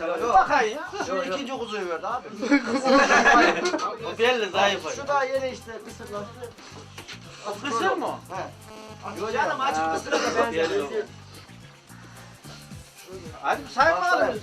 maşallah. Yok. Bakayım ya. Şu ikinci kuzuyu verdi abi. O belli zayıf. Şu da yeni işte kısırlaştı. Kısır mı? He. Yok canım açık Ha, kısıra da benziyor. Hadi say bakalım.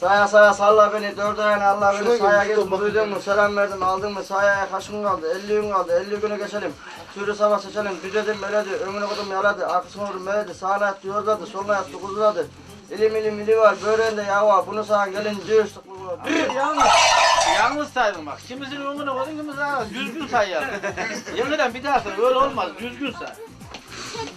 Saya saya salla beni dört ayağını Allah beni saya bak. duydun mu selam verdim aldın mı sayaya kaç gün kaldı 50 gün kaldı 50 günü geçelim Sürü sabah seçelim düzedim meledi ömrüne kodum yaladı arkasına vurdum meledi sağına yattı yozladı soluna yattı kuzuladı İlim ilim ili var böreğinde yağ var bunu sana gelince üstü Bir yalnız, yalnız saydın bak. Kimisinin umunu koydun, kimisinin ağzı. Düzgün say yani. Yemin ederim bir daha say. Öyle olmaz. Düzgün say.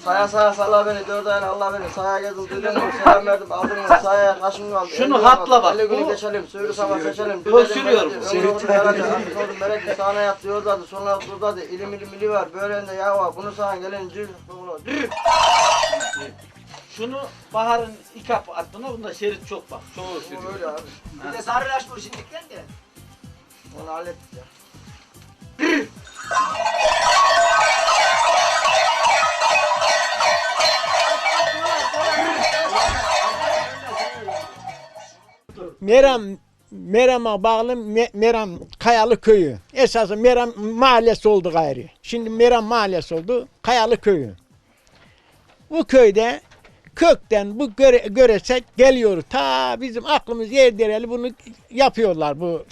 Saya saya salla beni dört ayağını Allah beni saya gezdim duydun mu selam verdim aldın mı sayaya kaç gün kaldı Şunu 50 gün hatla bak, 50 günü geçelim sürü sabah seçelim Bu düzedim sürüyor meledi, bu, ömrüne kodum yaladı arkasına vurdum meledi sağına yattı yozladı soluna kuzuladı İlim ilim ili var böreğinde yağ var bunu sana gelince üstü Şunu Bahar'ın ikap attığına bunda şerit çok bak. Çoğu sürüyor. Öyle abi. Bir de sarılaşmış şimdilikten de. Onu hallettik ya. Meram Meram'a bağlı Me- Meram Kayalı Köyü. Esası Meram mahallesi oldu gayri. Şimdi Meram mahallesi oldu. Kayalı Köyü. Bu köyde kökten bu göre, göresek geliyor. Ta bizim aklımız yer dereli bunu yapıyorlar. Bu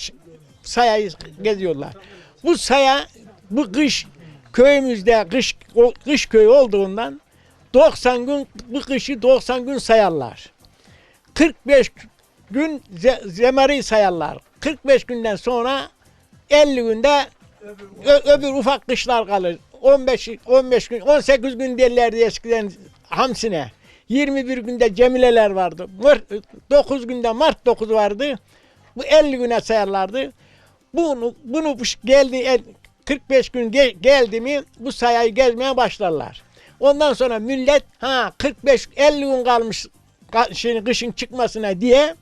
sayayı geziyorlar. Bu saya bu kış köyümüzde kış kış köyü olduğundan 90 gün bu kışı 90 gün sayarlar. 45 gün ze- zemeri sayarlar. 45 günden sonra 50 günde ö- öbür ufak kışlar kalır. 15 15 gün 18 gün derlerdi eskiden hamsine. 21 günde cemileler vardı. Mart- 9 günde Mart 9 vardı. Bu 50 güne sayarlardı. Bunu bunu geldi el- 45 gün ge- geldi mi bu sayayı gezmeye başlarlar. Ondan sonra millet ha 45 50 gün kalmış ka- şeyin kışın çıkmasına diye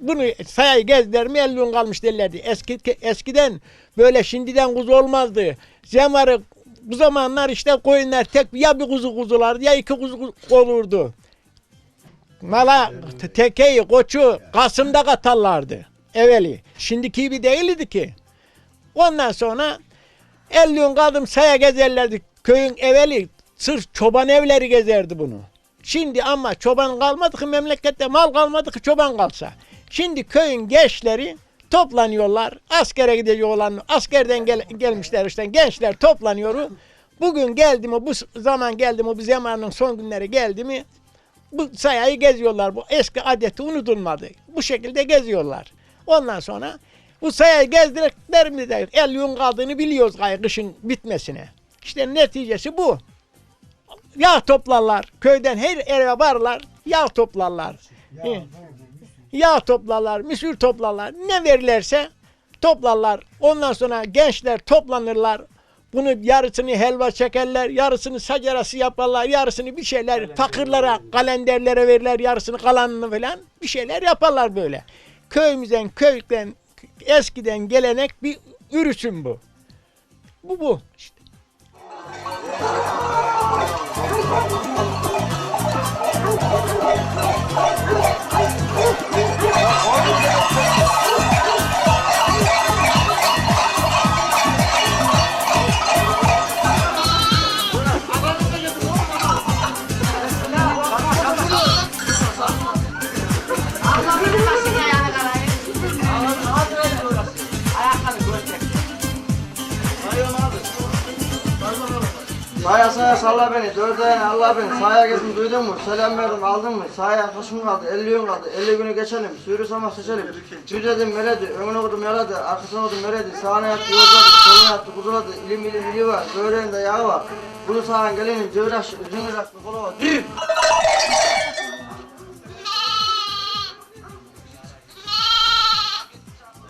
bunu sayayı gezdiler mi 50 gün kalmış derlerdi. Eski eskiden böyle şimdiden kuzu olmazdı. Zemarı bu zamanlar işte koyunlar tek ya bir kuzu kuzulardı ya iki kuzu olurdu. Mala te- tekeyi, koçu Kasım'da katarlardı. Evveli. Şimdiki gibi değildi ki. Ondan sonra 50 gün kadın saya gezerlerdi. Köyün evveli sırf çoban evleri gezerdi bunu. Şimdi ama çoban kalmadı ki memlekette mal kalmadı ki çoban kalsa. Şimdi köyün gençleri toplanıyorlar. Askere gidecek olan askerden gel- gelmişler işte gençler toplanıyor. Bugün geldi mi bu zaman geldi mi bu zamanın son günleri geldi mi bu sayayı geziyorlar. Bu eski adeti unutulmadı. Bu şekilde geziyorlar. Ondan sonra bu sayayı gezdirdiklerimizde 50 gün kaldığını biliyoruz kışın bitmesine. İşte neticesi bu. Yağ toplarlar. Köyden her eve varlar. Yağ toplarlar. He. Yağ toplarlar, misür toplarlar. Ne verirlerse toplarlar. Ondan sonra gençler toplanırlar. Bunu yarısını helva çekerler, yarısını sacarası yaparlar, yarısını bir şeyler fakirlere, kalenderlere verirler, yarısını kalanını falan bir şeyler yaparlar böyle. Köyümüzden, köyden, eskiden gelenek bir ürüsün bu. Bu bu. işte. Saya saya salla beni, ayağını Allah beni, saya gezdim duydun mu? Selam verdim aldın mı? Kaç gün kaldı? 50 gün kaldı. 50 günü geçelim. Sürü sama seçelim. Düzedim meledi, önüne koydum yaladı, arkasına koydum meledi. Sağına yattı yozladı, soluna yattı kuzuladı. İlim ilim ili var, böreğinde yağ var. Bunu sana gelinin cıvıraş, cıvıraşlı kolu var. Düh!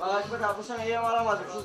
Bak Ekber abi bu alamadım, şu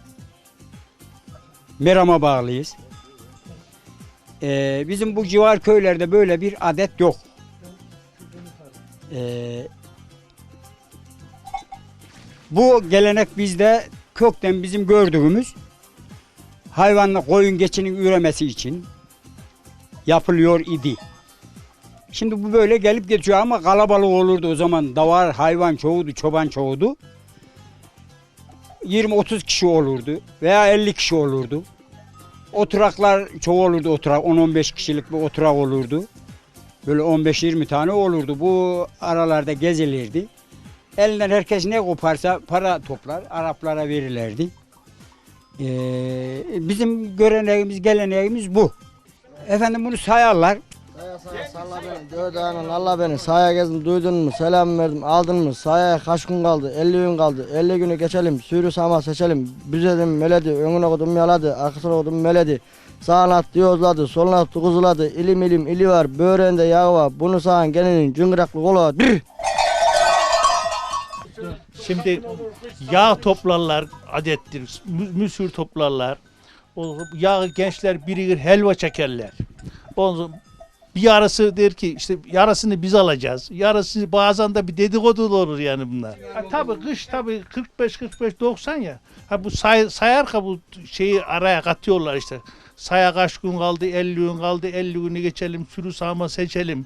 Meram'a bağlıyız. Ee, bizim bu civar köylerde böyle bir adet yok. Ee, bu gelenek bizde kökten bizim gördüğümüz hayvanla koyun geçinin üremesi için yapılıyor idi. Şimdi bu böyle gelip geçiyor ama kalabalık olurdu o zaman. Davar hayvan çoğudu, çoban çoğudu. 20-30 kişi olurdu veya 50 kişi olurdu. Oturaklar çoğu olurdu oturak. 10-15 kişilik bir oturak olurdu. Böyle 15-20 tane olurdu. Bu aralarda gezilirdi. Elinden herkes ne koparsa para toplar. Araplara verirlerdi. Ee, bizim göreneğimiz, geleneğimiz bu. Efendim bunu sayarlar. Saya salla beni. Dört ayağının Allah beni. Sahaya gezdim duydun mu? Selam verdim aldın mı? Sahaya kaç gün kaldı? 50 gün kaldı. 50 günü geçelim. Sürü sama seçelim. Büzedim meledi. Önüne koydum yaladı. Arkasına koydum meledi. Sağına attı yozladı. Soluna attı kuzuladı. İlim ilim ili var. Böğrende yağı var. Bunu sağan gelinin cıngıraklı kolu var. Dürr! Şimdi yağ toplarlar adettir. mü- Müsür toplarlar. O yağ gençler birikir helva çekerler. Ondan bir yarısı der ki işte yarısını biz alacağız. Yarısı bazen de bir dedikodu da olur yani bunlar. Ha, tabii kış tabii 45 45 90 ya. Ha bu say, sayar ka bu şeyi araya katıyorlar işte. Saya kaç gün kaldı 50 gün kaldı 50 günü geçelim sürü sağma seçelim.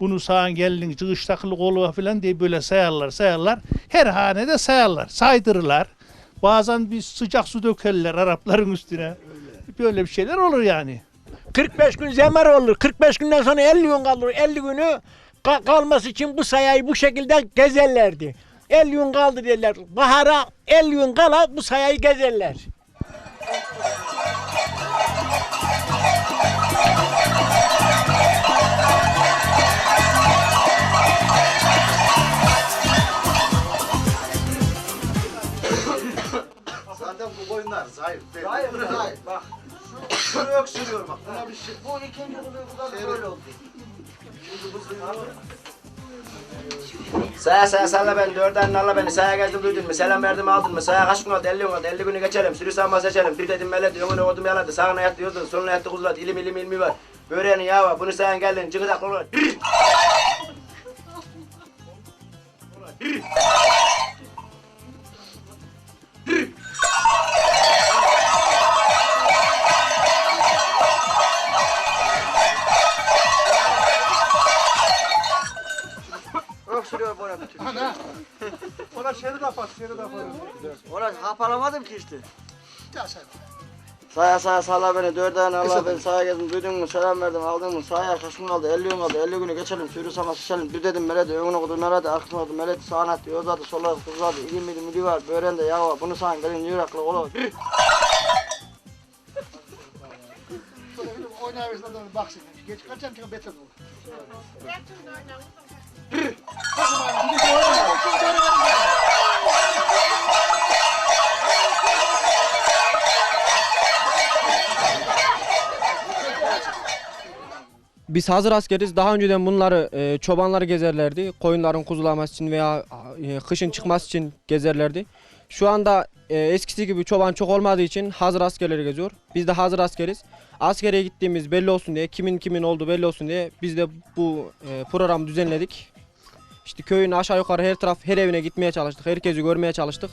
Bunu sağan gelin cığış takılı kolu falan diye böyle sayarlar sayarlar. Her hanede sayarlar saydırırlar. Bazen bir sıcak su dökerler Arapların üstüne. Böyle bir şeyler olur yani. 45 gün zemar olur. 45 günden sonra 50 gün kalır. 50 günü ka- kalması için bu sayayı bu şekilde gezerlerdi. 50 gün kaldı derler. Bahara 50 gün kala bu sayayı gezerler. 12. böyle oldu. Saya saya salla ben dörden nalla beni. Saya geldim duydun mu? Selam verdim aldın mı? Saya kaç gün oldu elli gün oldu elli günü geçelim sürü sanma seçelim bir dedim meledi yolunu odum yaladı sağına yattı yozdun soluna yattı kuzulat ilim ilim ilmi var. Böreğini yağı var bunu sayan geldin. Cıgıdak olur. Ona şeri kapat, şeri kapat. Ulan kapalamadım ki işte. Saya saya salla beni dört ayağını Allah beni sahaya gezdim duydun mu? Selam verdim aldın mı? Kaç gün kaldı 50 gün kaldı 50 günü geçelim sürü sama sıçalım bir dedim meledi. Önüne koydum meledi arkasına koydum meledi. Sağına attı yozladı solladı kızladı ilim ilim ili var böğrende yağ var. Bunu sağın gelin yürekli kolu Oynayabilirsin adamı bak şimdi. Geç kaçan çıkan beter olur. Biz hazır askeriz. Daha önceden bunları e, çobanları gezerlerdi. Koyunların kuzulaması için veya e, kışın çıkması için gezerlerdi. Şu anda e, eskisi gibi çoban çok olmadığı için hazır askerleri geziyor. Biz de hazır askeriz. Askere gittiğimiz belli olsun diye, kimin kimin olduğu belli olsun diye biz de bu e, programı düzenledik. İşte köyün aşağı yukarı her taraf, her evine gitmeye çalıştık. Herkesi görmeye çalıştık.